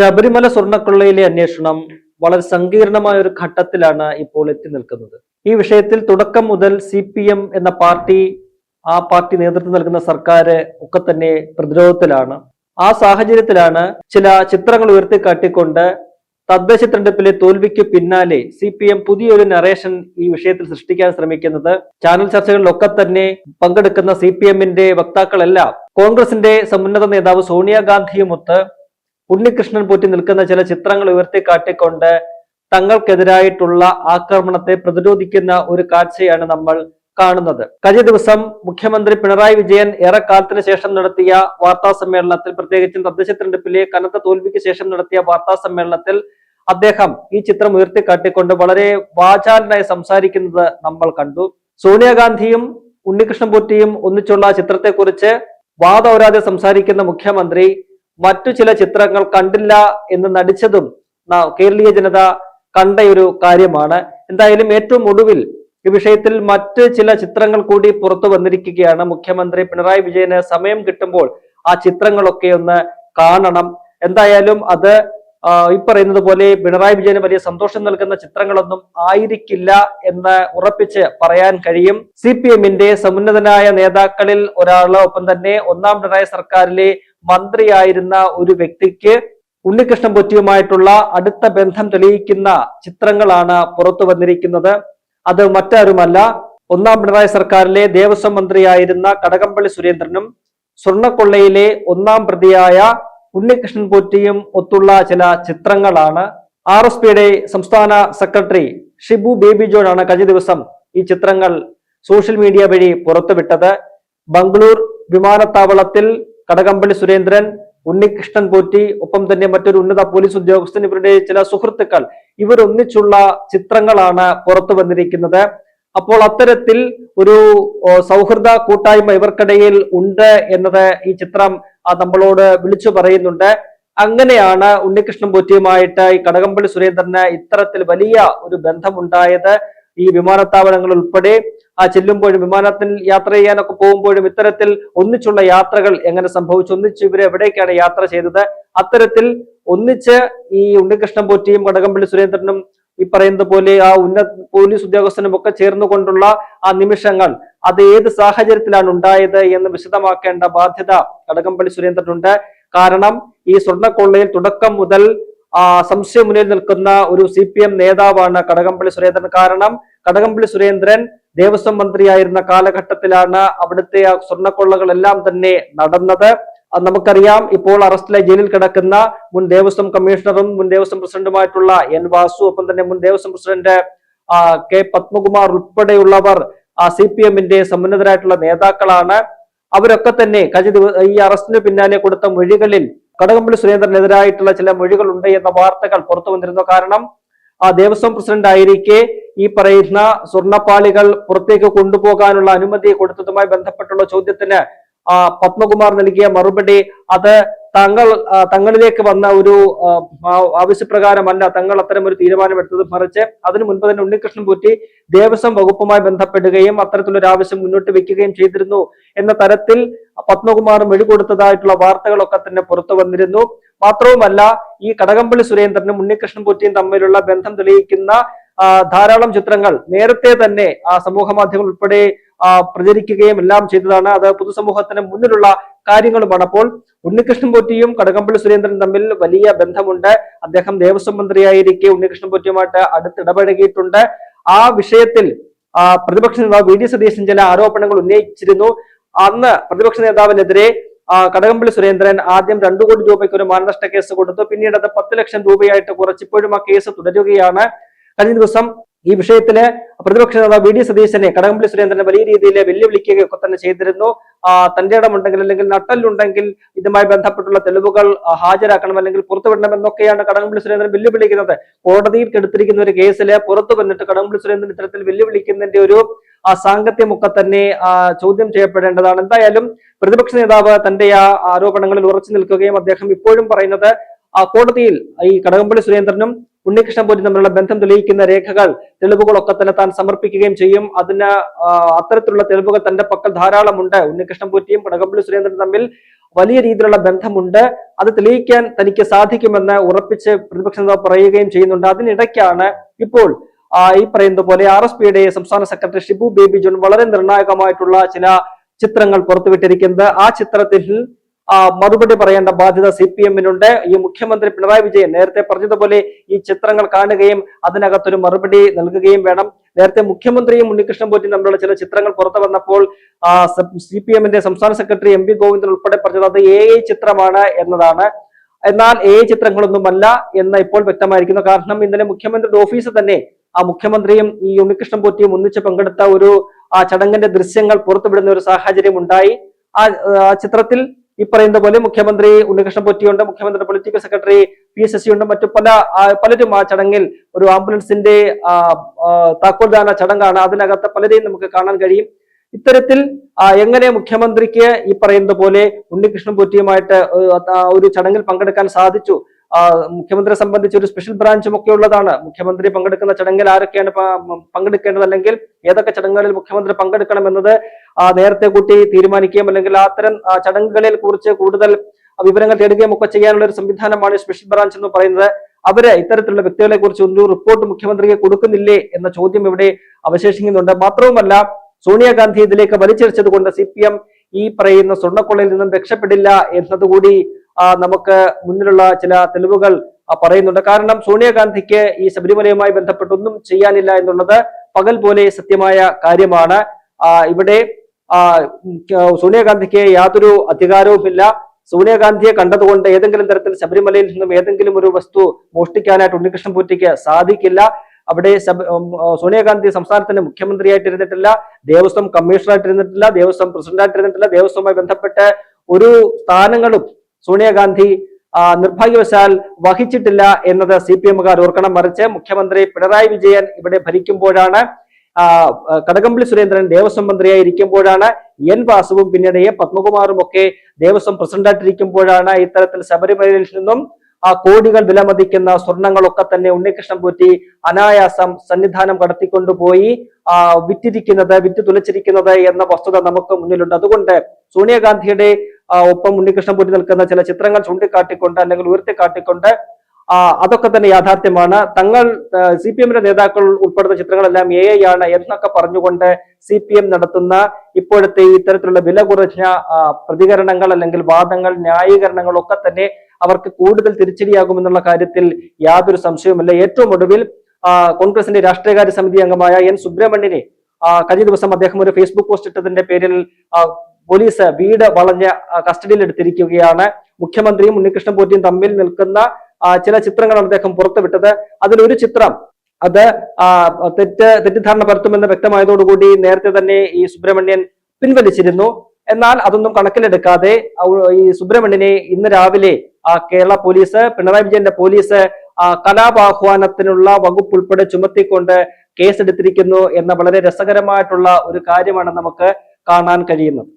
ശബരിമല സ്വർണക്കൊള്ളയിലെ അന്വേഷണം വളരെ സങ്കീർണമായ ഒരു ഘട്ടത്തിലാണ് ഇപ്പോൾ എത്തി നിൽക്കുന്നത്. ഈ വിഷയത്തിൽ തുടക്കം മുതൽ സി പി എം എന്ന പാർട്ടി ആ പാർട്ടി നേതൃത്വം നൽകുന്ന സർക്കാർ ഒക്കെ തന്നെ പ്രതിരോധത്തിലാണ്. ആ സാഹചര്യത്തിലാണ് ചില ചിത്രങ്ങൾ ഉയർത്തിക്കാട്ടിക്കൊണ്ട് തദ്ദേശ തെരഞ്ഞെടുപ്പിലെ തോൽവിക്ക് പിന്നാലെ സി പി എം പുതിയൊരു നറേഷൻ ഈ വിഷയത്തിൽ സൃഷ്ടിക്കാൻ ശ്രമിക്കുന്നത്. ചാനൽ ചർച്ചകളിലൊക്കെ തന്നെ പങ്കെടുക്കുന്ന സി പി എമ്മിന്റെ വക്താക്കളെല്ലാം കോൺഗ്രസിന്റെ സമുന്നത നേതാവ് സോണിയാഗാന്ധിയുമൊത്ത് ഉണ്ണികൃഷ്ണൻ പോറ്റി നിൽക്കുന്ന ചില ചിത്രങ്ങൾ ഉയർത്തിക്കാട്ടിക്കൊണ്ട് തങ്ങൾക്കെതിരായിട്ടുള്ള ആക്രമണത്തെ പ്രതിരോധിക്കുന്ന ഒരു കാഴ്ചയാണ് നമ്മൾ കാണുന്നത്. കഴിഞ്ഞ ദിവസം മുഖ്യമന്ത്രി പിണറായി വിജയൻ ഏറെ ഏറെക്കാലത്തിന് ശേഷം നടത്തിയ വാർത്താ സമ്മേളനത്തിൽ പ്രത്യേകിച്ചും തദ്ദേശ തെരഞ്ഞെടുപ്പിലെ കനത്ത തോൽവിക്ക് ശേഷം നടത്തിയ വാർത്താ സമ്മേളനത്തിൽ അദ്ദേഹം ഈ ചിത്രം ഉയർത്തിക്കാട്ടിക്കൊണ്ട് വളരെ വാചാലനായി സംസാരിക്കുന്നത് നമ്മൾ കണ്ടു. സോണിയാഗാന്ധിയും ഉണ്ണികൃഷ്ണൻ പോറ്റിയും ഒന്നിച്ചുള്ള ചിത്രത്തെക്കുറിച്ച് വാദോരാതെ സംസാരിക്കുന്ന മുഖ്യമന്ത്രി മറ്റു ചില ചിത്രങ്ങൾ കണ്ടില്ല എന്ന് നടിച്ചതും കേരളീയ ജനത കണ്ട ഒരു കാര്യമാണ്. എന്തായാലും ഏറ്റവും ഒടുവിൽ ഈ വിഷയത്തിൽ മറ്റ് ചില ചിത്രങ്ങൾ കൂടി പുറത്തു വന്നിരിക്കുകയാണ്. മുഖ്യമന്ത്രി പിണറായി വിജയന് സമയം കിട്ടുമ്പോൾ ആ ചിത്രങ്ങളൊക്കെ ഒന്ന് കാണണം. എന്തായാലും അത് ഈ പറയുന്നത് പോലെ പിണറായി വിജയന് വലിയ സന്തോഷം നൽകുന്ന ചിത്രങ്ങളൊന്നും ആയിരിക്കില്ല എന്ന് ഉറപ്പിച്ച് പറയാൻ കഴിയും. സി പി എമ്മിന്റെ സമുന്നതനായ നേതാക്കളിൽ ഒരാൾ ഒപ്പം തന്നെ ഒന്നാം പിണറായി സർക്കാരിലെ മന്ത്രിയായിരുന്ന ഒരു വ്യക്തിക്ക് ഉണ്ണികൃഷ്ണൻ പൊറ്റിയുമായിട്ടുള്ള അടുത്ത ബന്ധം തെളിയിക്കുന്ന ചിത്രങ്ങളാണ് പുറത്തു വന്നിരിക്കുന്നത്. അത് മറ്റാരുമല്ല. ഒന്നാം പിണറായി സർക്കാരിലെ ദേവസ്വം മന്ത്രിയായിരുന്ന കടകംപള്ളി സുരേന്ദ്രനും സ്വർണക്കൊള്ളയിലെ ഒന്നാം പ്രതിയായ ഉണ്ണികൃഷ്ണൻ പോറ്റിയും ഒത്തുള്ള ചില ചിത്രങ്ങളാണ്. ആർ എസ് പിയുടെ സംസ്ഥാന സെക്രട്ടറി ഷിബു ബേബി ജോൺ ആണ് കഴിഞ്ഞ ദിവസം ഈ ചിത്രങ്ങൾ സോഷ്യൽ മീഡിയ വഴി പുറത്തുവിട്ടത്. ബംഗളൂർ വിമാനത്താവളത്തിൽ കടകംപള്ളി സുരേന്ദ്രൻ ഉണ്ണികൃഷ്ണൻ പോറ്റി ഒപ്പം തന്നെ മറ്റൊരു ഉന്നത പോലീസ് ഉദ്യോഗസ്ഥൻ ഇവരുടെ ചില സുഹൃത്തുക്കൾ. ഇവരൊന്നിച്ചുള്ള ചിത്രങ്ങളാണ് പുറത്തു വന്നിരിക്കുന്നത്. അപ്പോൾ അത്തരത്തിൽ ഒരു സൗഹൃദ കൂട്ടായ്മ ഇവർക്കിടയിൽ ഉണ്ട് എന്നത് ഈ ചിത്രം നമ്മളോട് വിളിച്ചു പറയുന്നുണ്ട്. അങ്ങനെയാണ് ഉണ്ണികൃഷ്ണൻ പോറ്റിയുമായിട്ട് ഈ കടകംപള്ളി സുരേന്ദ്രന് ഇത്തരത്തിൽ വലിയ ഒരു ബന്ധമുണ്ടായത്. ഈ വിമാനത്താവളങ്ങൾ ഉൾപ്പെടെ ആ ചെല്ലുമ്പോഴും വിമാനത്തിൽ യാത്ര ചെയ്യാനൊക്കെ പോകുമ്പോഴും ഇത്തരത്തിൽ ഒന്നിച്ചുള്ള യാത്രകൾ എങ്ങനെ സംഭവിച്ചു? ഒന്നിച്ച് ഇവർ എവിടേക്കാണ് യാത്ര ചെയ്തത്? അത്തരത്തിൽ ഒന്നിച്ച് ഈ ഉണ്ണികൃഷ്ണൻ പോറ്റിയും കടകംപള്ളി സുരേന്ദ്രനും ഈ പറയുന്നത് പോലെ ആ ഉന്നത പോലീസ് ഉദ്യോഗസ്ഥനും ഒക്കെ ചേർന്നുകൊണ്ടുള്ള ആ നിമിഷങ്ങൾ അത് ഏത് സാഹചര്യത്തിലാണ് ഉണ്ടായത് എന്ന് വിശദമാക്കേണ്ട ബാധ്യത കടകംപള്ളി സുരേന്ദ്രനുണ്ട്. കാരണം ഈ സ്വർണക്കൊള്ളയിൽ തുടക്കം മുതൽ സംശയം മുന്നിൽ നിൽക്കുന്ന ഒരു സി പി എം നേതാവാണ് കടകംപള്ളി സുരേന്ദ്രൻ. കാരണം കടകംപള്ളി സുരേന്ദ്രൻ ദേവസ്വം മന്ത്രിയായിരുന്ന കാലഘട്ടത്തിലാണ് അവിടുത്തെ ആ സ്വർണക്കൊള്ളകളെല്ലാം തന്നെ നടന്നത്. നമുക്കറിയാം ഇപ്പോൾ അറസ്റ്റിലായി ജയിലിൽ കിടക്കുന്ന മുൻ ദേവസ്വം കമ്മീഷണറും മുൻ ദേവസ്വം പ്രസിഡന്റുമായിട്ടുള്ള എൻ വാസു ഒപ്പം തന്നെ മുൻ ദേവസ്വം പ്രസിഡന്റ് കെ പത്മകുമാർ ഉൾപ്പെടെയുള്ളവർ സി പി എമ്മിന്റെ സമുന്നതരായിട്ടുള്ള നേതാക്കളാണ്. അവരൊക്കെ തന്നെ കഴിഞ്ഞ ദിവസം ഈ അറസ്റ്റിന് പിന്നാലെ കൊടുത്ത മൊഴികളിൽ കടകംപള്ളി സുരേന്ദ്രനെതിരായിട്ടുള്ള ചില മൊഴികളുണ്ട് എന്ന വാർത്തകൾ പുറത്തു വന്നിരുന്നു. കാരണം ആ ദേവസ്വം പ്രസിഡന്റ് ആയിരിക്കെ ഈ പറയുന്ന സ്വർണപ്പാളികൾ പുറത്തേക്ക് കൊണ്ടുപോകാനുള്ള അനുമതി കൊടുത്തതുമായി ബന്ധപ്പെട്ടുള്ള ചോദ്യത്തിന് ആ പത്മകുമാർ നൽകിയ മറുപടി അത് തങ്ങൾ തങ്ങളിലേക്ക് വന്ന ഒരു ആവശ്യപ്രകാരമല്ല തങ്ങൾ അത്തരം ഒരു തീരുമാനമെടുത്തത് മറിച്ച് അതിനു മുൻപ് തന്നെ ഉണ്ണികൃഷ്ണൻ പൂറ്റി ദേവസ്വം വകുപ്പുമായി ബന്ധപ്പെടുകയും അത്തരത്തിലൊരു ആവശ്യം മുന്നോട്ട് വെക്കുകയും ചെയ്തിരുന്നു എന്ന തരത്തിൽ പത്മകുമാർ മെഴുകൊടുത്തതായിട്ടുള്ള വാർത്തകളൊക്കെ തന്നെ പുറത്തു വന്നിരുന്നു. മാത്രവുമല്ല ഈ കടകംപള്ളി സുരേന്ദ്രനും ഉണ്ണികൃഷ്ണൻ പൂറ്റിയും തമ്മിലുള്ള ബന്ധം തെളിയിക്കുന്ന ധാരാളം ചിത്രങ്ങൾ നേരത്തെ തന്നെ സമൂഹ മാധ്യമങ്ങൾ ഉൾപ്പെടെ പ്രചരിക്കുകയും എല്ലാം ചെയ്തതാണ്. അത് പൊതുസമൂഹത്തിന് മുന്നിലുള്ള കാര്യങ്ങളുമാണ്. അപ്പോൾ ഉണ്ണികൃഷ്ണൻ പോറ്റിയും കടകംപള്ളി സുരേന്ദ്രൻ തമ്മിൽ വലിയ ബന്ധമുണ്ട്. അദ്ദേഹം ദേവസ്വം മന്ത്രിയായിരിക്കെ ഉണ്ണികൃഷ്ണൻ പോറ്റിയുമായിട്ട് അടുത്ത് ഇടപഴകിയിട്ടുണ്ട് ആ വിഷയത്തിൽ പ്രതിപക്ഷ നേതാവ് വി ഡി സതീശൻ ചില ആരോപണങ്ങൾ ഉന്നയിച്ചിരുന്നു. അന്ന് പ്രതിപക്ഷ നേതാവിനെതിരെ കടകംപള്ളി സുരേന്ദ്രൻ ആദ്യം രണ്ടു കോടി രൂപയ്ക്ക് ഒരു മാനനഷ്ട കേസ് കൊടുത്തു. പിന്നീട് അത് പത്ത് ലക്ഷം രൂപയായിട്ട് കുറച്ചിപ്പോഴും ആ കേസ് തുടരുകയാണ്. കഴിഞ്ഞ ദിവസം ഈ വിഷയത്തിൽ പ്രതിപക്ഷ നേതാവ് വി ഡി സതീശനെ കടകംപള്ളി സുരേന്ദ്രനെ വലിയ രീതിയിൽ വെല്ലുവിളിക്കുകയൊക്കെ തന്നെ ചെയ്തിരുന്നു. തന്റെ ഇടമുണ്ടെങ്കിൽ അല്ലെങ്കിൽ നട്ടലുണ്ടെങ്കിൽ ഇതുമായി ബന്ധപ്പെട്ടുള്ള തെളിവുകൾ ഹാജരാക്കണം അല്ലെങ്കിൽ പുറത്തുവിടണം എന്നൊക്കെയാണ് കടകംപള്ളി സുരേന്ദ്രൻ വെല്ലുവിളിക്കുന്നത്. കോടതിയിൽ കെടുത്തിരിക്കുന്ന ഒരു കേസിൽ പുറത്തു വന്നിട്ട് കടകംപള്ളി സുരേന്ദ്രൻ ഇത്തരത്തിൽ വെല്ലുവിളിക്കുന്നതിന്റെ ഒരു ആ സാങ്കത്യമൊക്കെ തന്നെ ചോദ്യം ചെയ്യപ്പെടേണ്ടതാണ്. എന്തായാലും പ്രതിപക്ഷ നേതാവ് തന്റെ ആ ആരോപണങ്ങളിൽ ഉറച്ചു നിൽക്കുകയും അദ്ദേഹം ഇപ്പോഴും പറയുന്നത് ആ കോടതിയിൽ ഈ കടകംപള്ളി സുരേന്ദ്രനും ഉണ്ണികൃഷ്ണൻ പോറ്റി തമ്മിലുള്ള ബന്ധം തെളിയിക്കുന്ന രേഖകൾ തെളിവുകളൊക്കെ തന്നെ താൻ സമർപ്പിക്കുകയും ചെയ്യും. അതിന് അത്തരത്തിലുള്ള തെളിവുകൾ തന്റെ പക്കൽ ധാരാളമുണ്ട് ഉണ്ണികൃഷ്ണൻ പോറ്റിയും കടകംപള്ളി സുരേന്ദ്രൻ തമ്മിൽ വലിയ രീതിയിലുള്ള ബന്ധമുണ്ട്. അത് തെളിയിക്കാൻ തനിക്ക് സാധിക്കുമെന്ന് ഉറപ്പിച്ച് പ്രതിപക്ഷ നേതാവ് പറയുകയും ചെയ്യുന്നുണ്ട്. അതിനിടയ്ക്കാണ് ഇപ്പോൾ ഈ പറയുന്നത് പോലെ ആർ എസ് പിയുടെ സംസ്ഥാന സെക്രട്ടറി ഷിബു ബേബി ജോൺ വളരെ നിർണായകമായിട്ടുള്ള ചില ചിത്രങ്ങൾ പുറത്തുവിട്ടിരിക്കുന്നത്. ആ ചിത്രത്തിൽ മറുപടി പറയേണ്ട ബാധ്യത സി പി എമ്മിനുണ്ട് ഈ മുഖ്യമന്ത്രി പിണറായി വിജയൻ നേരത്തെ പറഞ്ഞതുപോലെ ഈ ചിത്രങ്ങൾ കാണുകയും അതിനകത്തൊരു മറുപടി നൽകുകയും വേണം. നേരത്തെ മുഖ്യമന്ത്രിയും ഉണ്ണികൃഷ്ണൻ പോറ്റിയും തമ്മിലുള്ള ചില ചിത്രങ്ങൾ പുറത്തു വന്നപ്പോൾ സി പി എമ്മിന്റെ സംസ്ഥാന സെക്രട്ടറി എം വി ഗോവിന്ദൻ ഉൾപ്പെടെ പറഞ്ഞത് അത് എ ഐ ചിത്രമാണ് എന്നതാണ്. എന്നാൽ എ ഐ ചിത്രങ്ങളൊന്നുമല്ല എന്ന് ഇപ്പോൾ വ്യക്തമായിരിക്കുന്നു. കാരണം ഇന്നലെ മുഖ്യമന്ത്രിയുടെ ഓഫീസ് തന്നെ ആ മുഖ്യമന്ത്രിയും ഈ ഉണ്ണികൃഷ്ണൻ പോറ്റിയും ഒന്നിച്ച് പങ്കെടുത്ത ഒരു ആ ചടങ്ങിന്റെ ദൃശ്യങ്ങൾ പുറത്തുവിടുന്ന ഒരു സാഹചര്യം ഉണ്ടായി. ആ ചിത്രത്തിൽ ഈ പറയുന്ന പോലെ മുഖ്യമന്ത്രി ഉണ്ണികൃഷ്ണൻ പൊറ്റിയുണ്ട് മുഖ്യമന്ത്രിയുടെ പൊളിറ്റിക്കൽ സെക്രട്ടറി പി എസ് ഉണ്ട് മറ്റു പല പലരും ആ ചടങ്ങിൽ ഒരു ആംബുലൻസിന്റെ താക്കോൽദാന ചടങ്ങാണ്. അതിനകത്ത് പലരെയും നമുക്ക് കാണാൻ കഴിയും. ഇത്തരത്തിൽ എങ്ങനെ മുഖ്യമന്ത്രിക്ക് ഈ പറയുന്ന പോലെ ഉണ്ണികൃഷ്ണൻ പൊറ്റിയുമായിട്ട് ഒരു ചടങ്ങിൽ പങ്കെടുക്കാൻ സാധിച്ചു? മുഖ്യമന്ത്രിയെ സംബന്ധിച്ച് ഒരു സ്പെഷ്യൽ ബ്രാഞ്ചും ഒക്കെ ഉള്ളതാണ്. മുഖ്യമന്ത്രി പങ്കെടുക്കുന്ന ചടങ്ങിൽ ആരൊക്കെയാണ് പങ്കെടുക്കേണ്ടത് അല്ലെങ്കിൽ ഏതൊക്കെ ചടങ്ങുകളിൽ മുഖ്യമന്ത്രി പങ്കെടുക്കണം എന്നത് നേരത്തെ കൂട്ടി തീരുമാനിക്കുകയും അല്ലെങ്കിൽ അത്തരം ചടങ്ങുകളിൽ കുറിച്ച് കൂടുതൽ വിവരങ്ങൾ തേടുകയും ഒക്കെ ചെയ്യാനുള്ള ഒരു സംവിധാനമാണ് സ്പെഷ്യൽ ബ്രാഞ്ച് എന്ന് പറയുന്നത്. അവർ ഇത്തരത്തിലുള്ള വ്യക്തികളെ കുറിച്ച് ഒരു റിപ്പോർട്ട് മുഖ്യമന്ത്രിക്ക് കൊടുക്കുന്നില്ലേ എന്ന ചോദ്യം ഇവിടെ അവശേഷിക്കുന്നുണ്ട്. മാത്രവുമല്ല സോണിയാഗാന്ധി ഇതിലേക്ക് വലിച്ചിഴച്ചത് കൊണ്ട് സി പി എം ഈ പറയുന്ന സ്വർണക്കൊള്ളയിൽ നിന്നും രക്ഷപ്പെടില്ല എന്നതുകൂടി നമുക്ക് മുന്നിലുള്ള ചില തെളിവുകൾ പറയുന്നുണ്ട്. കാരണം സോണിയാഗാന്ധിക്ക് ഈ ശബരിമലയുമായി ബന്ധപ്പെട്ട് ഒന്നും ചെയ്യാനില്ല എന്നുള്ളത് പകൽ പോലെ സത്യമായ കാര്യമാണ്. ഇവിടെ സോണിയാഗാന്ധിക്ക് യാതൊരു അധികാരവുമില്ല. സോണിയാഗാന്ധിയെ കണ്ടതുകൊണ്ട് ഏതെങ്കിലും തരത്തിൽ ശബരിമലയിൽ നിന്നും ഏതെങ്കിലും ഒരു വസ്തു മോഷ്ടിക്കാനായിട്ട് ഉണ്ണികൃഷ്ണൻ പൂറ്റിക്ക് സാധിക്കില്ല. അവിടെ സോണിയാഗാന്ധി സംസ്ഥാനത്തിന്റെ മുഖ്യമന്ത്രിയായിട്ടിരുന്നിട്ടില്ല ദേവസ്വം കമ്മീഷണറായിട്ടിരുന്നിട്ടില്ല ദേവസ്വം പ്രസിഡന്റായിട്ടിരുന്നിട്ടില്ല ദേവസ്വവുമായി ബന്ധപ്പെട്ട് ഒരു സ്ഥാനങ്ങളും സോണിയാഗാന്ധി നിർഭാഗ്യവശാൽ വഹിച്ചിട്ടില്ല എന്നത് സി പി എമ്മുകാർ ഓർക്കണം. മറിച്ച് മുഖ്യമന്ത്രി പിണറായി വിജയൻ ഇവിടെ ഭരിക്കുമ്പോഴാണ് കടകംപള്ളി സുരേന്ദ്രൻ ദേവസ്വം മന്ത്രിയായി ഇരിക്കുമ്പോഴാണ് എൻ വാസുവും പിന്നീട് എ പത്മകുമാറും ഒക്കെ ദേവസ്വം പ്രസിഡന്റായിട്ടിരിക്കുമ്പോഴാണ് ഇത്തരത്തിൽ ശബരിമലയിൽ നിന്നും ആ കോടികൾ വിലമതിക്കുന്ന സ്വർണങ്ങളൊക്കെ തന്നെ ഉണ്ണികൃഷ്ണൻ പൂറ്റി അനായാസം സന്നിധാനം കടത്തിക്കൊണ്ടുപോയി ആ വിറ്റിരിക്കുന്നത് വിറ്റ് തുലച്ചിരിക്കുന്നത് എന്ന വസ്തുത നമുക്ക് മുന്നിലുണ്ട്. അതുകൊണ്ട് സോണിയാഗാന്ധിയുടെ ഒപ്പം ഉണ്ണികൃഷ്ണൻ പൂറ്റി നിൽക്കുന്ന ചില ചിത്രങ്ങൾ ചൂണ്ടിക്കാട്ടിക്കൊണ്ട് അല്ലെങ്കിൽ ഉയർത്തിക്കാട്ടിക്കൊണ്ട് അതൊക്കെ തന്നെ യാഥാർത്ഥ്യമാണ്. തങ്ങൾ സി പി എമ്മിന്റെ നേതാക്കൾ ഉൾപ്പെടുന്ന ചിത്രങ്ങളെല്ലാം എ ഐ ആണ് എന്നൊക്കെ പറഞ്ഞുകൊണ്ട് സി പി എം നടത്തുന്ന ഇപ്പോഴത്തെ ഇത്തരത്തിലുള്ള വില കുറഞ്ഞ പ്രതികരണങ്ങൾ അല്ലെങ്കിൽ വാദങ്ങൾ ന്യായീകരണങ്ങൾ ഒക്കെ തന്നെ അവർക്ക് കൂടുതൽ തിരിച്ചടിയാകുമെന്നുള്ള കാര്യത്തിൽ യാതൊരു സംശയവുമില്ല. ഏറ്റവും ഒടുവിൽ കോൺഗ്രസിന്റെ രാഷ്ട്രീയകാര്യ സമിതി അംഗമായ എൻ സുബ്രഹ്മണ്യനെ കഴിഞ്ഞ ദിവസം അദ്ദേഹം ഒരു ഫേസ്ബുക്ക് പോസ്റ്റ് ഇട്ടതിന്റെ പേരിൽ പോലീസ് വീട് വളഞ്ഞ് കസ്റ്റഡിയിലെടുത്തിരിക്കുകയാണ് മുഖ്യമന്ത്രിയും ഉണ്ണികൃഷ്ണൻ പോറ്റിയും തമ്മിൽ നിൽക്കുന്ന ചില ചിത്രങ്ങളാണ് അദ്ദേഹം പുറത്തുവിട്ടത്. അതിലൊരു ചിത്രം അത് തെറ്റ് തെറ്റിദ്ധാരണ പരത്തുമെന്ന് വ്യക്തമായതോടുകൂടി നേരത്തെ തന്നെ ഈ സുബ്രഹ്മണ്യൻ പിൻവലിച്ചിരുന്നു. എന്നാൽ അതൊന്നും കണക്കിലെടുക്കാതെ ഈ സുബ്രഹ്മണ്യനെ ഇന്ന് രാവിലെ കേരള പോലീസ് പിണറായി വിജയന്റെ പോലീസ് കലാപാഹ്വാനത്തിനുള്ള വകുപ്പ് ഉൾപ്പെടെ ചുമത്തിക്കൊണ്ട് കേസെടുത്തിരിക്കുന്നു എന്ന വളരെ രസകരമായിട്ടുള്ള ഒരു കാര്യമാണ് നമുക്ക് കാണാൻ കഴിയുന്നത്.